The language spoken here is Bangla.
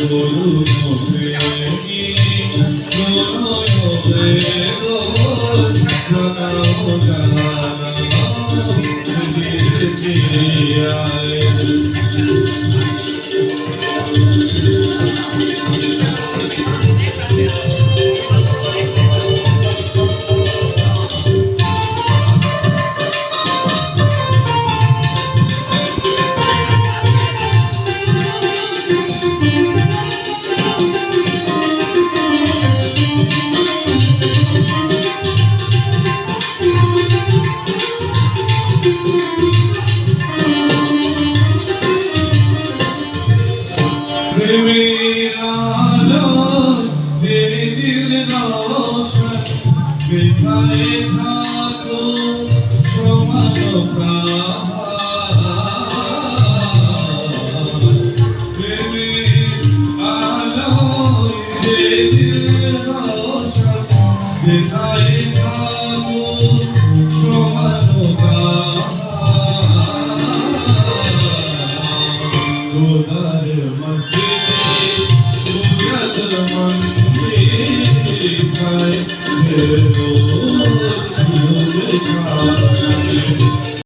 Oh, প্রেমের আলো যে দিল রোশন যেখানে থাকো সমান Oh